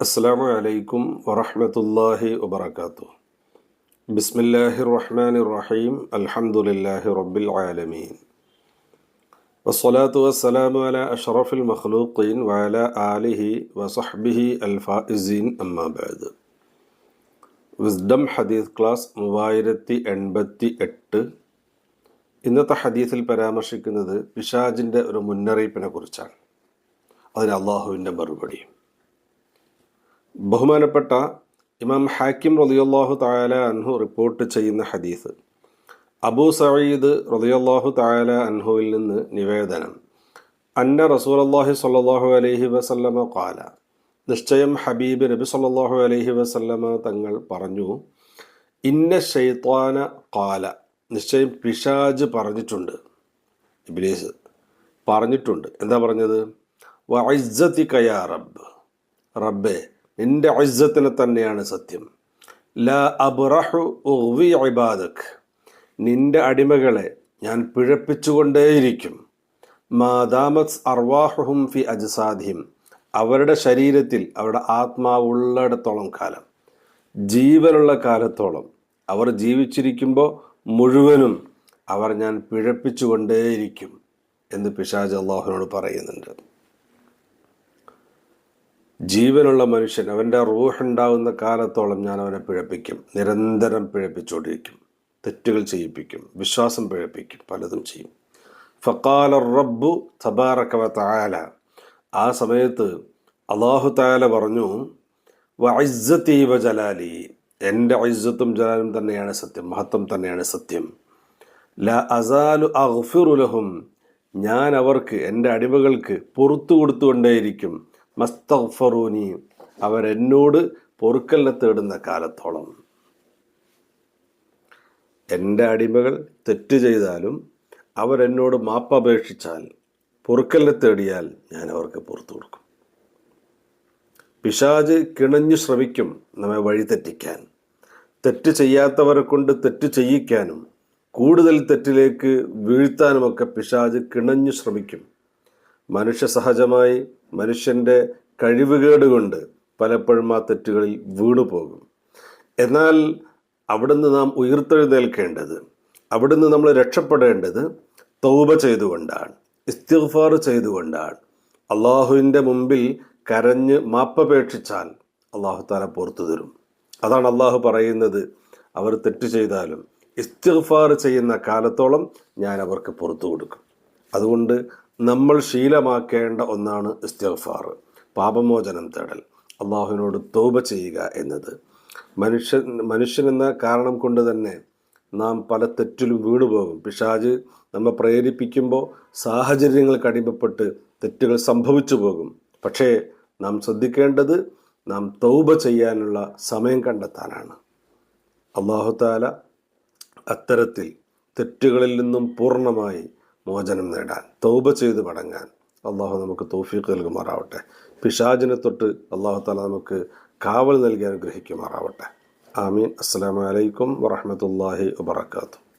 അസ്സാം വലൈക്കും വറഹമത്തല്ലാഹി വബർക്കാത്തു ബിസ്മില്ലാഹി റഹ്മാൻ റഹീം അൽഹമുല്ലാഹി റബ്ബിൽ ആലമീൻ വസ്സലാത്തു വസ്സലാമു അല അഷറഫുൽ മഖ്ലൂഖീൻ വഅല ആലിഹി വസഹ്ബിഹി അൽ ഫായിസീൻ അമ്മാബാദ് വിസ്ഡം ഹദീസ് ക്ലാസ് മൂവായിരത്തി എൺപത്തി എട്ട്. ഇന്നത്തെ ഹദീസിൽ പരാമർശിക്കുന്നത് പിശാജിന്റെ ഒരു മുന്നറിയിപ്പിനെ കുറിച്ചാണ്. അതിന് അള്ളാഹുവിന്റെ മറുപടി. ബഹുമാനപ്പെട്ട ഇമാം ഹാക്കിം റളിയല്ലാഹു തആല അൻഹു റിപ്പോർട്ട് ചെയ്യുന്ന ഹദീസ്. അബൂ സഈദ് റളിയല്ലാഹു തആല അൻഹുവിൽ നിന്ന് നിവേദനം. അന്ന റസൂലല്ലാഹി സ്വല്ലല്ലാഹു അലൈഹി വസല്ലമ കാല നിശ്ചയം ഹബീബ് നബി സല്ലാഹു അലൈഹി വസല്ലമ തങ്ങൾ പറഞ്ഞു ഇന്ന ഷെയ്ത്താന കാല നിശ്ചയം പിശാജ് പറഞ്ഞിട്ടുണ്ട്. ഇബ്ലീസ് പറഞ്ഞിട്ടുണ്ട്. എന്താ പറഞ്ഞത്? വഇസ്സതിക യാ റബ്ബ്. റബ്ബേ നിന്റെ ഐസത്തിന് തന്നെയാണ് സത്യം. ല അബ്റഹു ഉഗ്വി ഇബാദക്. നിന്റെ അടിമകളെ ഞാൻ പിഴപ്പിച്ചുകൊണ്ടേയിരിക്കും. മാദാമത് അർവാഹുഹും ഫി അജ്സാദിഹിം. അവരുടെ ശരീരത്തിൽ അവരുടെ ആത്മാവുള്ളിടത്തോളം കാലം. ജീവനുള്ള കാലത്തോളം അവർ ജീവിച്ചിരിക്കുമ്പോൾ മുഴുവനും അവർ ഞാൻ പിഴപ്പിച്ചുകൊണ്ടേയിരിക്കും എന്ന് പിശാജ് അള്ളാഹുവിനോട് പറയുന്നുണ്ട്. ജീവനുള്ള മനുഷ്യൻ അവന്റെ റൂഹുണ്ടാവുന്ന കാലത്തോളം ഞാൻ അവനെ പിഴപ്പിക്കും. നിരന്തരം പിഴപ്പിച്ചുകൊണ്ടിരിക്കും. തെറ്റുകൾ ചെയ്യിപ്പിക്കും. വിശ്വാസം പിഴപ്പിക്കും. പലതും ചെയ്യും. ഫക്കാല റബ്ബു തബാറക്കവ താല ആ സമയത്ത് അള്ളാഹു താല പറഞ്ഞു വൈസത്തീവ ജലാലി. എന്റെ ഐസത്തും ജലാലും തന്നെയാണ് സത്യം. മഹത്വം തന്നെയാണ് സത്യം. ല അസാലു അഹ്ഫിറുലഹും ഞാൻ അവർക്ക് എന്റെ അടിമകൾക്ക് പുറത്തു കൊടുത്തുകൊണ്ടേയിരിക്കും. മസ്തഫറൂനി അവരെന്നോട് പൊറുക്കല്ല തേടുന്ന കാലത്തോളം. എന്റെ അടിമകൾ തെറ്റ് ചെയ്താലും അവരെന്നോട് മാപ്പപേക്ഷിച്ചാൽ പൊറുക്കല്ല തേടിയാൽ ഞാൻ അവർക്ക് പുറത്തു കൊടുക്കും. പിശാജ് കിണഞ്ഞു ശ്രമിക്കും നമ്മെ വഴിതെറ്റിക്കാൻ തെറ്റ് ചെയ്യാത്തവരെ കൊണ്ട് തെറ്റ് ചെയ്യിക്കാനും കൂടുതൽ തെറ്റിലേക്ക് വീഴ്ത്താനുമൊക്കെ പിശാജ് കിണഞ്ഞു ശ്രമിക്കും. മനുഷ്യ സഹജമായി മനുഷ്യന്റെ കഴിവുകേട് കൊണ്ട് പലപ്പോഴും ആ തെറ്റുകളിൽ വീണു പോകും എന്നാൽ അവിടുന്ന് നാം ഉയർത്തെഴുന്നേൽക്കേണ്ടത് അവിടുന്ന് നമ്മൾ രക്ഷപ്പെടേണ്ടത് തൗബ ചെയ്തുകൊണ്ടാണ് ഇസ്തിഗ്ഫാർ ചെയ്തുകൊണ്ടാണ്. അള്ളാഹുവിന്റെ മുമ്പിൽ കരഞ്ഞ് മാപ്പപേക്ഷിച്ചാൽ അള്ളാഹു താല പുറത്തു തരും. അതാണ് അള്ളാഹു പറയുന്നത് അവർ തെറ്റ് ചെയ്താലും ഇസ്തിഗ്ഫാർ ചെയ്യുന്ന കാലത്തോളം ഞാൻ അവർക്ക് പുറത്തു കൊടുക്കും. അതുകൊണ്ട് നമ്മൾ ശീലമാക്കേണ്ട ഒന്നാണ് ഇസ്തിഗ്ഫാർ പാപമോചനം തേടൽ. അള്ളാഹുവിനോട് തോപ ചെയ്യുക എന്നത്. മനുഷ്യൻ മനുഷ്യനെന്ന കാരണം കൊണ്ട് തന്നെ നാം പല തെറ്റിലും വീണുപോകും പിശാജ് നമ്മെ പ്രേരിപ്പിക്കുമ്പോൾ സാഹചര്യങ്ങൾക്ക് അടിമപ്പെട്ട് തെറ്റുകൾ സംഭവിച്ചു പോകും. പക്ഷേ നാം ശ്രദ്ധിക്കേണ്ടത് നാം തൗബ ചെയ്യാനുള്ള സമയം കണ്ടെത്താനാണ്. അള്ളാഹുത്താല അത്തരത്തിൽ തെറ്റുകളിൽ നിന്നും പൂർണമായി മോചനം നേടാൻ തൗബ ചെയ്ത് മടങ്ങാൻ അള്ളാഹു നമുക്ക് തോഫീക്ക് നൽകുമാറാവട്ടെ. പിശാജിനെ തൊട്ട് അള്ളാഹു താല നമുക്ക് കാവൽ നൽകി അനുഗ്രഹിക്കുമാറാവട്ടെ. ആമീൻ. അസ്സാം വലൈക്കും വറഹമത്തല്ലാഹി വാത്തു